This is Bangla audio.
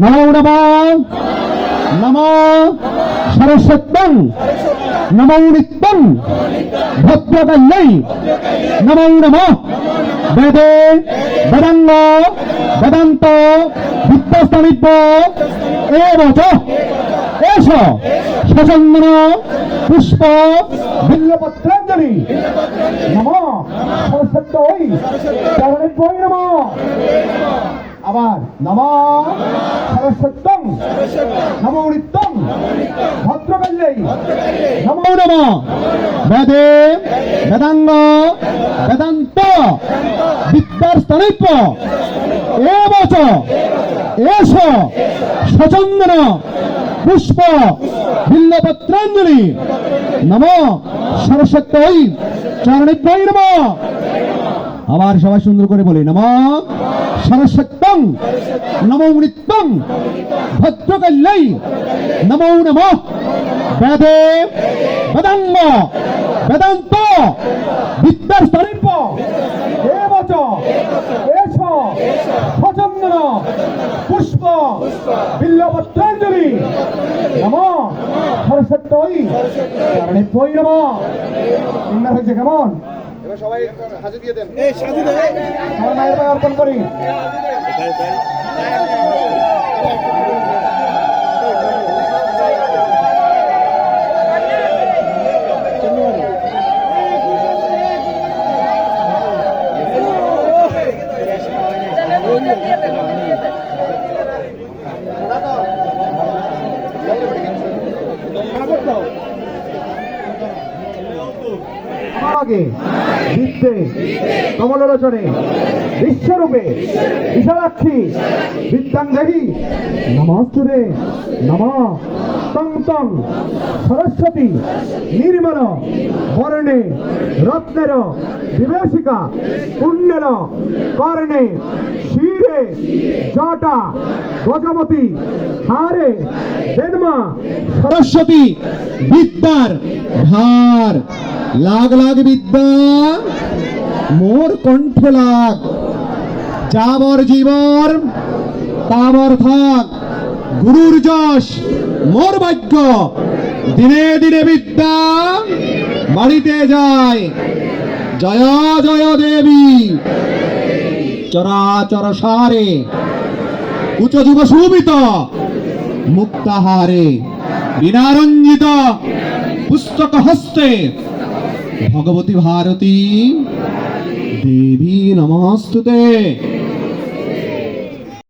নমো নম নম সরস্বত্যং, নমো নিত্যং, ভদ্রকাল্যై, নমো নম। বেদে বেদাঙ্গ, বেদান্ত বিদ্যাস্তনিপ্য এব চ এষ সচন্দন পুষ্প, বিল্লপত্রাঞ্জলি। নম চরণেভ্যই নম। আবার নম সরস্বত্যং নমো নিত্যং ভদ্রকাল্যై নমো নম বেদে বেদাঙ্গ বেদান্ত বিদ্যার স্তনৈপ্য এব চ এষ সচন্দন পুষ্প বিল্লপত্রাঞ্জলি নম সরস্বত্যই চরণেভ্যই নম আবার সবাই সুন্দর করে বলি নম সরস্বত্যং নমো নিত্যং ভদ্রকাল্যై নমো নম। বেদে, বেদাঙ্গ, বেদান্ত বিদ্যার স্তরিপ এবচ পুষ্প বিল্লপত্রাঞ্জলি নম, সরস্বত্যই কারণে পৈ নম। কেমন? সবাই হাজির দিয়ে দেন। সবাই মায়ের পায়ে অর্পণ করি। আগে, বিদ্যে, কমলোচনে, বিশ্বরূপে, বিশালাক্ষী বিদ্যাঙ্গী নমস্তুরে নম, তং তং, সরস্বতী, নির্মল, বর্ণে, রত্নের বিবেশিকা পুণ্যের, কর্ণে, শিরে, জটা গজমতি হারে জন্মা সরস্বতী, বিদ্যার ভার। লাগ লাগ বিদ্যা মোর কণ্ঠ লাগ যাবর জীবর তাবর থাক গুরুর যশ মোর ভাগ্য দিনে দিনে বিদ্যা বাড়িতে যায় জয় জয় দেবী চরাচর সারে উচ্চ যুগ সুবিত মুক্তাহারে বিনারঞ্জিত পুস্তক হস্তে ভগবতী ভারতী দেবী নমস্তুতে